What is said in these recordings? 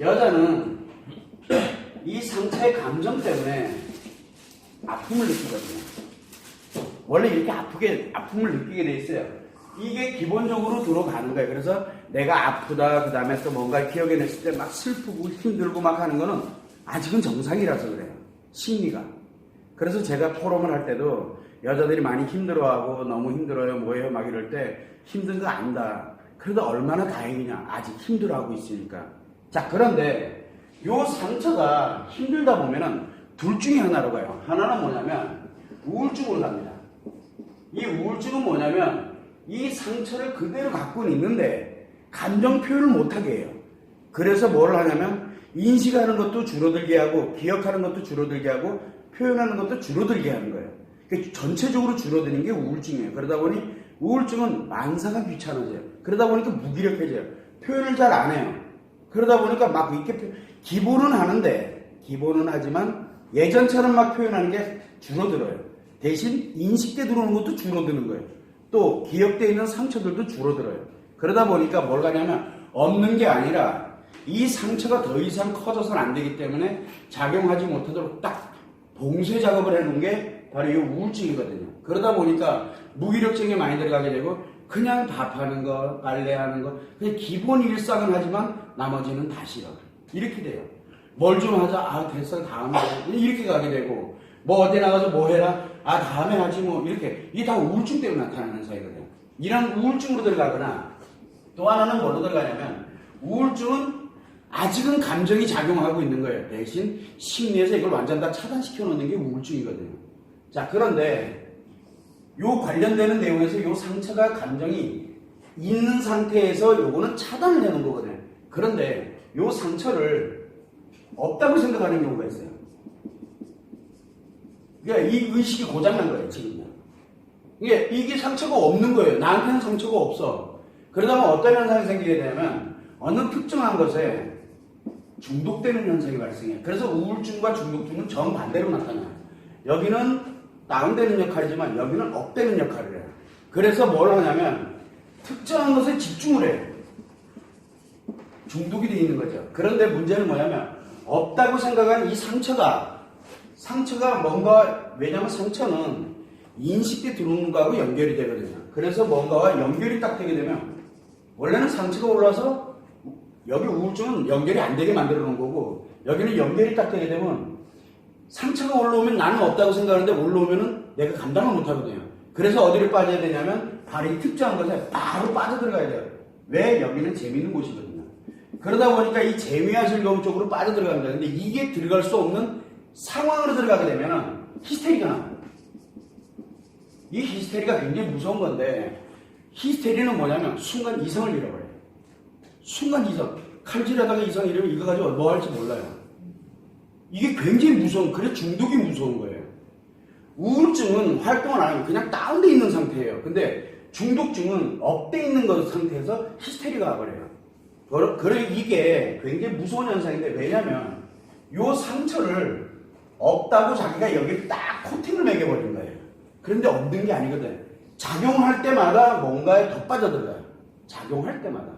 여자는 이 상처의 감정 때문에 아픔을 느끼거든요. 원래 이렇게 아프게 아픔을 느끼게 돼 있어요. 이게 기본적으로 들어가는 거예요. 그래서 내가 아프다 그 다음에 또 뭔가 기억해냈을 때 막 슬프고 힘들고 막 하는 거는 아직은 정상이라서 그래요. 심리가. 그래서 제가 포럼을 할 때도 여자들이 많이 힘들어하고 너무 힘들어요 뭐예요 막 이럴 때 힘든 거 안다. 그래도 얼마나 다행이냐 아직 힘들어하고 있으니까. 자 그런데 요 상처가 힘들다 보면은 둘 중에 하나로 가요. 하나는 뭐냐면 우울증으로 갑니다. 이 우울증은 뭐냐면 이 상처를 그대로 갖고는 있는데 감정 표현을 못하게 해요. 그래서 뭘 하냐면 인식하는 것도 줄어들게 하고 기억하는 것도 줄어들게 하고 표현하는 것도 줄어들게 하는 거예요. 그러니까 전체적으로 줄어드는 게 우울증이에요. 그러다 보니 우울증은 만사가 귀찮아져요. 그러다 보니까 무기력해져요. 표현을 잘 안 해요. 그러다 보니까 막 이렇게 표- 기본은 하는데 기본은 하지만 예전처럼 막 표현하는 게 줄어들어요. 대신 인식돼 들어오는 것도 줄어드는 거예요. 또 기억돼 있는 상처들도 줄어들어요. 그러다 보니까 뭘 가냐면 없는 게 아니라 이 상처가 더 이상 커져서는 안 되기 때문에 작용하지 못하도록 딱 봉쇄 작업을 해놓은 게 바로 이 우울증이거든요. 그러다 보니까 무기력증에 많이 들어가게 되고 그냥 밥하는 거, 빨래하는 거, 그냥 기본 일상은 하지만 나머지는 다 싫어. 이렇게 돼요. 뭘 좀 하자, 아 됐어, 다음에. 이렇게 가게 되고 뭐 어디 나가서 뭐 해라, 아 다음에 하지 뭐 이렇게 이게 다 우울증 때문에 나타나는 현상이거든요. 이런 우울증으로 들어가거나 또 하나는 뭐로 들어가냐면 우울증은 아직은 감정이 작용하고 있는 거예요. 대신 심리에서 이걸 완전 다 차단시켜 놓는 게 우울증이거든요. 자, 그런데 요 관련되는 내용에서 요 상처가 감정이 있는 상태에서 요거는 차단을 해놓은 거거든요. 그런데 요 상처를 없다고 생각하는 경우가 있어요. 그러니까 이 의식이 고장난 거예요, 지금요. 이게, 이게 상처가 없는 거예요. 나한테는 상처가 없어. 그러다 보면 어떤 현상이 생기게 되냐면 어느 특정한 것에 중독되는 현상이 발생해요. 그래서 우울증과 중독증은 정반대로 나타나요. 여기는 다운되는 역할이지만 여기는 업되는 역할을 해요. 그래서 뭘 하냐면 특정한 것에 집중을 해요. 중독이 되어 있는 거죠. 그런데 문제는 뭐냐면 없다고 생각한 이 상처가 상처가 뭔가 왜냐면 상처는 인식돼 들어오는 거하고 연결이 되거든요. 그래서 뭔가와 연결이 딱 되게 되면 원래는 상처가 올라서 여기 우울증은 연결이 안 되게 만들어 놓은 거고 여기는 연결이 딱 되게 되면 상처가 올라오면 나는 없다고 생각하는데 올라오면은 내가 감당을 못 하거든요. 그래서 어디를 빠져야 되냐면 바로 이 특정한 것에 바로 빠져들어가야 돼요. 왜? 여기는 재미있는 곳이거든요. 그러다 보니까 이 재미와 즐거움 쪽으로 빠져들어갑니다. 근데 이게 들어갈 수 없는 상황으로 들어가게 되면은 히스테리가 나와요. 이 히스테리가 굉장히 무서운 건데 히스테리는 뭐냐면 순간 이성을 잃어버려요. 순간 이성. 칼질하다가 이성 잃으면 이거 가지고 뭐 할지 몰라요. 이게 굉장히 무서운, 그래 중독이 무서운 거예요. 우울증은 활동을 안 하면 그냥 다운돼 있는 상태예요. 근데 중독증은 업돼 있는 것 상태에서 히스테리가 와버려요. 그러- 그래 이게 굉장히 무서운 현상인데 왜냐면 요 상처를 없다고 자기가 여기 딱 코팅을 매겨버린 거예요. 그런데 없는 게 아니거든. 작용할 때마다 뭔가에 더 빠져들어요. 작용할 때마다.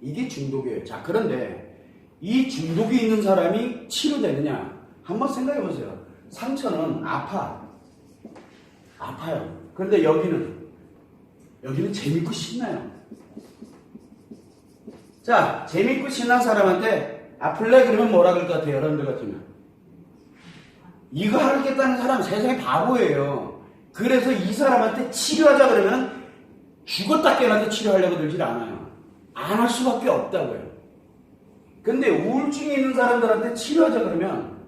이게 중독이에요. 자, 그런데 이 중독이 있는 사람이 치료되느냐? 한번 생각해 보세요. 상처는 아파. 아파요. 그런데 여기는, 여기는 재밌고 신나요. 자, 재밌고 신난 사람한테 아플래? 그러면 뭐라 그럴 것 같아요? 여러분들 같으면. 이거 하겠다는 사람 세상에 바보예요. 그래서 이 사람한테 치료하자 그러면 죽었다 깨어나도 치료하려고 들질 않아요. 안 할 수밖에 없다고요. 근데 우울증이 있는 사람들한테 치료하자 그러면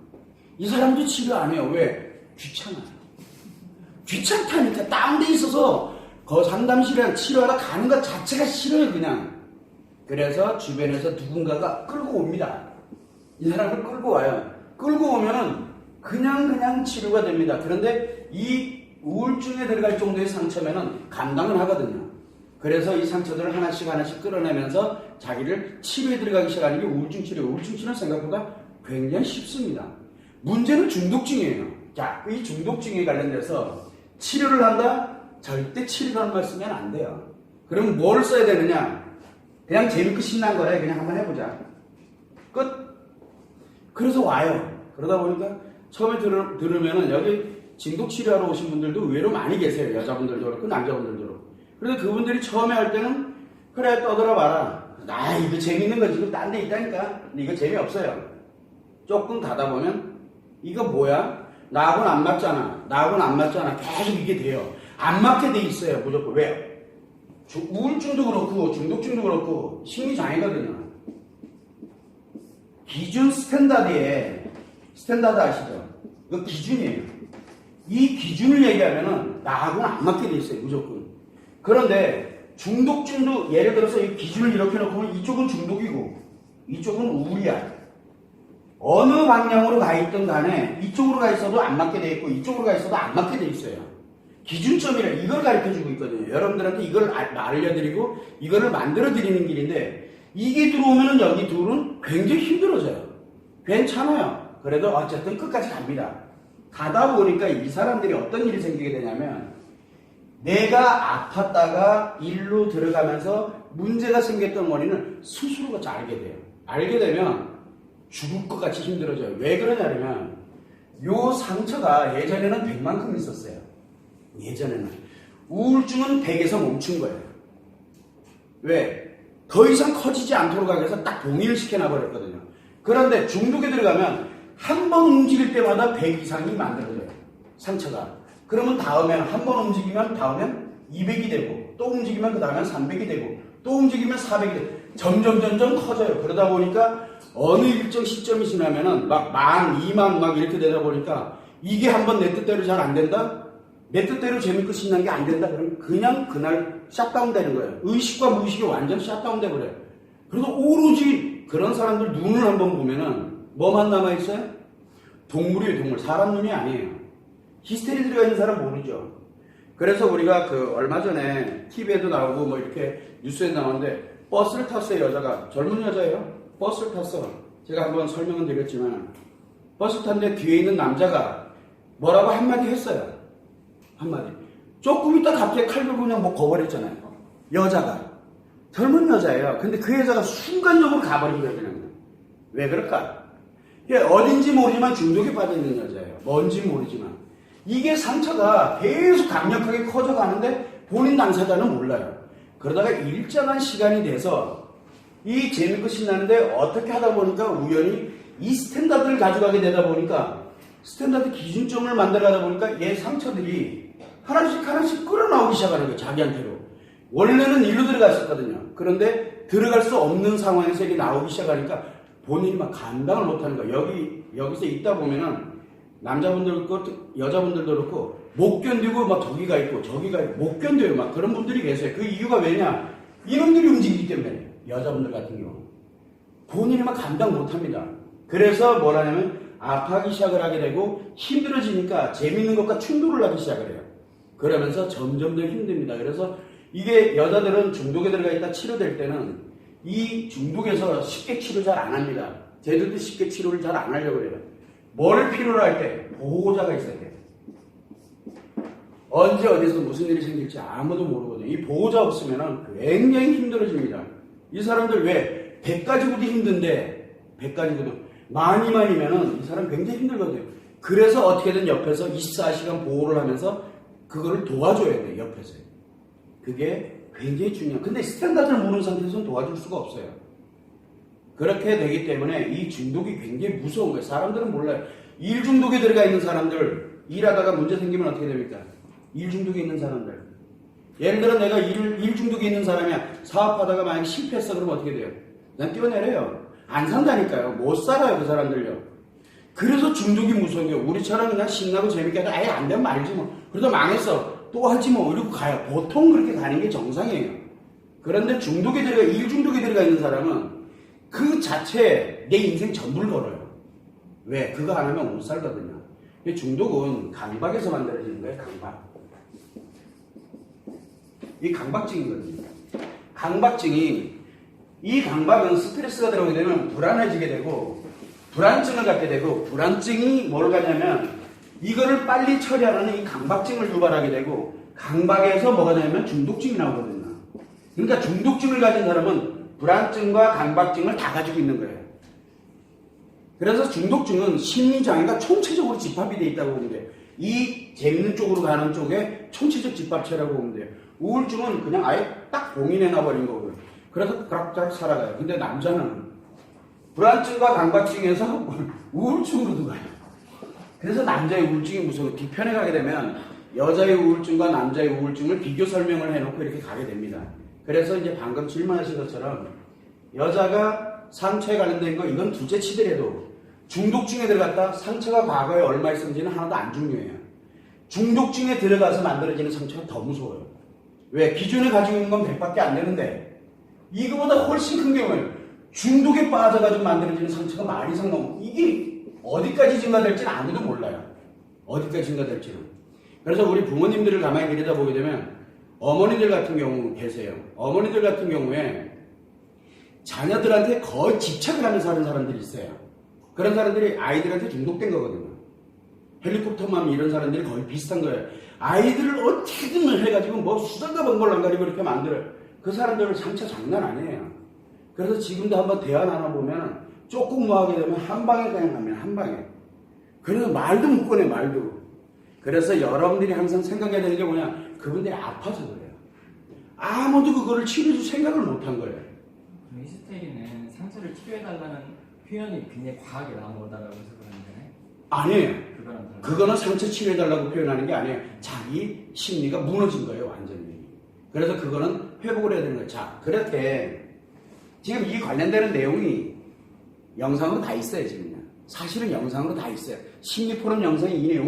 이 사람도 치료 안 해요. 왜? 귀찮아요. 귀찮다니까 다운돼 있어서 그 상담실에 치료하러 가는 것 자체가 싫어요 그냥. 그래서 주변에서 누군가가 끌고 옵니다. 이 사람을 끌고 와요. 끌고 오면은 그냥 그냥 치료가 됩니다. 그런데 이 우울증에 들어갈 정도의 상처면은 감당을 하거든요. 그래서 이 상처들을 하나씩 하나씩 끌어내면서 자기를 치료에 들어가기 시작하는 게 우울증 치료. 우울증 치료는 생각보다 굉장히 쉽습니다. 문제는 중독증이에요. 자, 이 중독증에 관련돼서 치료를 한다? 절대 치료라는 말 쓰면 안 돼요. 그럼 뭘 써야 되느냐? 그냥 재밌고 신난 거래. 그냥 한번 해보자. 끝. 그래서 와요. 그러다 보니까 처음에 들으, 들으면은 여기 진독 치료하러 오신 분들도 의외로 많이 계세요. 여자분들도 그렇고 남자분들도 그래서 그분들이 처음에 할 때는 그래 떠들어 봐라. 나 이거 재밌는 거 지금 딴 데 있다니까. 근데 이거 재미없어요. 조금 가다 보면 이거 뭐야? 나하고는 안 맞잖아. 나하고는 안 맞잖아. 계속 이게 돼요. 안 맞게 돼 있어요. 무조건. 주- 우울증도 그렇고 중독증도 그렇고 심리장애거든요. 기준 스탠다드에 스탠다드 아시죠? 그 기준이에요. 이 기준을 얘기하면은 나하고는 안 맞게 돼 있어요. 무조건. 그런데 중독증도 예를 들어서 이 기준을 이렇게 놓고 이쪽은 중독이고 이쪽은 우울이야. 어느 방향으로 가 있든 간에 이쪽으로 가 있어도 안 맞게 돼 있고 이쪽으로 가 있어도 안 맞게 돼 있어요. 기준점이라 이걸 가르쳐 주고 있거든요. 여러분들한테 이걸 아- 알려드리고 이거를 만들어 드리는 길인데 이게 들어오면은 여기 둘은 굉장히 힘들어져요. 괜찮아요. 그래도 어쨌든 끝까지 갑니다. 가다 보니까 이 사람들이 어떤 일이 생기게 되냐면 내가 아팠다가 일로 들어가면서 문제가 생겼던 원인을 스스로가 잘 알게 돼요. 알게 되면 죽을 것 같이 힘들어져요. 왜 그러냐면 요 상처가 예전에는 100만큼 있었어요. 예전에는 우울증은 100에서 멈춘 거예요. 왜? 더 이상 커지지 않도록 하기 위해서 딱 동의를 시켜놔 버렸거든요. 그런데 중독에 들어가면 한 번 움직일 때마다 100 이상이 만들어져요. 상처가. 그러면 다음에 한번 움직이면 다음엔 200이 되고 또 움직이면 그 다음엔 300이 되고 또 움직이면 400이 되고 점점 점점 커져요. 그러다 보니까 어느 일정 시점이 지나면은 막 만, 2만 막 이렇게 되다 보니까 이게 한번 내 뜻대로 잘 안 된다? 내 뜻대로 재밌고 신난 게 안 된다? 그러면 그냥 그날 샷다운 되는 거예요. 의식과 무의식이 완전 샷다운 돼 버려요. 그래도 오로지 그런 사람들 눈을 한번 보면은 뭐만 남아있어요? 동물이에요, 동물. 사람 눈이 아니에요. 히스테리 들어가 있는 사람 모르죠. 그래서 우리가 그 얼마 전에 TV에도 나오고 뭐 이렇게 뉴스에 나오는데 버스를 탔어요, 여자가. 젊은 여자예요. 버스를 탔어. 제가 한번 설명은 드렸지만 버스 탔는데 뒤에 있는 남자가 뭐라고 한마디 했어요. 한마디. 조금 있다 갑자기 칼 들고 그냥 뭐 거버렸잖아요. 여자가. 젊은 여자예요. 근데 그 여자가 순간적으로 가버린 거예요, 그냥. 왜 그럴까? 어딘지 모르지만 중독에 빠져 있는 여자예요. 뭔지 모르지만. 이게 상처가 계속 강력하게 커져가는데 본인 당사자는 몰라요. 그러다가 일정한 시간이 돼서 이 재밌고 신나는데 어떻게 하다 보니까 우연히 이 스탠다드를 가져가게 되다 보니까 스탠다드 기준점을 만들어가다 보니까 얘 상처들이 하나씩 하나씩 끌어나오기 시작하는 거예요. 자기한테로. 원래는 일로 들어갔었거든요. 그런데 들어갈 수 없는 상황에서 이게 나오기 시작하니까 본인이 막 감당을 못하는 거예요. 여기, 여기서 있다 보면은 남자분들 그렇고 여자분들도 그렇고 못 견디고 막 저기가 있고 저기가 있고 못 견뎌요. 막 그런 분들이 계세요. 그 이유가 왜냐? 이놈들이 움직이기 때문에 여자분들 같은 경우 본인이 막 감당 못합니다. 그래서 뭐라냐면 아파하기 시작을 하게 되고 힘들어지니까 재밌는 것과 충돌을 하기 시작을 해요. 그러면서 점점 더 힘듭니다. 그래서 이게 여자들은 중독에 들어가 있다 치료될 때는 이 중독에서 쉽게 치료 잘 안 합니다. 쟤들도 쉽게 치료를 잘 안 하려고 그래 요. 뭘 필요로 할 때 보호자가 있어야 돼요. 언제 어디서 무슨 일이 생길지 아무도 모르거든요. 이 보호자 없으면 굉장히 힘들어집니다. 이 사람들 왜 100가지고도 힘든데 100가지고도 많이 많이면은 이 사람 굉장히 힘들거든요. 그래서 어떻게든 옆에서 24시간 보호를 하면서 그거를 도와줘야 돼요. 옆에서. 그게 굉장히 중요해요. 근데 스탠다드를 모르는 상태에서는 도와줄 수가 없어요. 그렇게 되기 때문에 이 중독이 굉장히 무서운 거예요. 사람들은 몰라요. 일 중독에 들어가 있는 사람들, 일하다가 문제 생기면 어떻게 됩니까? 일 중독에 있는 사람들. 예를 들어 내가 일, 일 중독에 있는 사람이야. 사업하다가 만약 실패했어. 그러면 어떻게 돼요? 난 뛰어내려요. 안 산다니까요. 못 살아요. 그 사람들요. 그래서 중독이 무서운 게 우리처럼 그냥 신나고 재밌게 하다 아예 안 되면 말지 뭐. 그러다 망했어. 또 하지 뭐. 이러고 가요. 보통 그렇게 가는 게 정상이에요. 그런데 중독에 들어가, 일 중독에 들어가 있는 사람은 그 자체에 내 인생 전부를 걸어요. 왜? 그거 안 하면 못 살거든요. 이 중독은 강박에서 만들어지는 거예요, 강박. 이 강박증이거든요. 강박증이, 이 강박은 스트레스가 들어오게 되면 불안해지게 되고, 불안증을 갖게 되고, 불안증이 뭘 가냐면, 이거를 빨리 처리하라는 이 강박증을 유발하게 되고, 강박에서 뭐가 되냐면 중독증이 나오거든요. 그러니까 중독증을 가진 사람은 불안증과 강박증을 다 가지고 있는 거예요. 그래서 중독증은 심리장애가 총체적으로 집합이 돼 있다고 보면 돼요. 이 재밌는 쪽으로 가는 쪽에 총체적 집합체라고 보면 돼요. 우울증은 그냥 아예 딱 봉인해 놔버린 거고요. 그래서 그락저락 살아가요. 근데 남자는 불안증과 강박증에서 우울증으로도 가요. 그래서 남자의 우울증이 무서워. 뒤편에 가게 되면 여자의 우울증과 남자의 우울증을 비교 설명을 해놓고 이렇게 가게 됩니다. 그래서 이제 방금 질문하신 것처럼 여자가 상처에 관련된 거 이건 둘째 치더라도 중독증에 들어갔다 상처가 과거에 얼마 있었는지는 하나도 안 중요해요. 중독증에 들어가서 만들어지는 상처가 더 무서워요. 왜? 기존에 가지고 있는 건 100밖에 안 되는데 이거보다 훨씬 큰 경우에 중독에 빠져가지고 만들어지는 상처가 만 이상 넘고 이게 어디까지 증가될지는 아무도 몰라요. 어디까지 증가될지는. 그래서 우리 부모님들을 가만히 들여다보게 되면 어머니들 같은 경우 계세요. 어머니들 같은 경우에 자녀들한테 거의 집착을 하면서 하는 사람들이 있어요. 그런 사람들이 아이들한테 중독된 거거든요. 헬리콥터맘 이런 사람들이 거의 비슷한 거예요. 아이들을 어떻게든 해가지고 뭐 수단과 방법을 안 가리고 이렇게 만들어요. 그 사람들은 상처 장난 아니에요. 그래서 지금도 한번 대화 나눠보면 조금 뭐 하게 되면 한 방에 그냥 가면 한 방에. 그래서 말도 못 꺼내, 말도. 그래서 여러분들이 항상 생각해야 되는 게 뭐냐. 그분들이 아파서 그래요. 아무도 그거를 치료해줄 생각을 못 한 거예요. 히스테리는 상처를 치료해달라는 표현이 굉장히 과하게 나온 거다라고 해석을 하는데 아니에요. 그거는 상처 치료해달라고 표현하는 게 아니에요. 자기 심리가 무너진 거예요, 완전히. 그래서 그거는 회복을 해야 되는 거예요. 자, 그렇게 지금 이 관련되는 내용이 영상으로 다 있어요, 지금. 사실은 영상으로 다 있어요. 심리 포럼 영상이 이 내용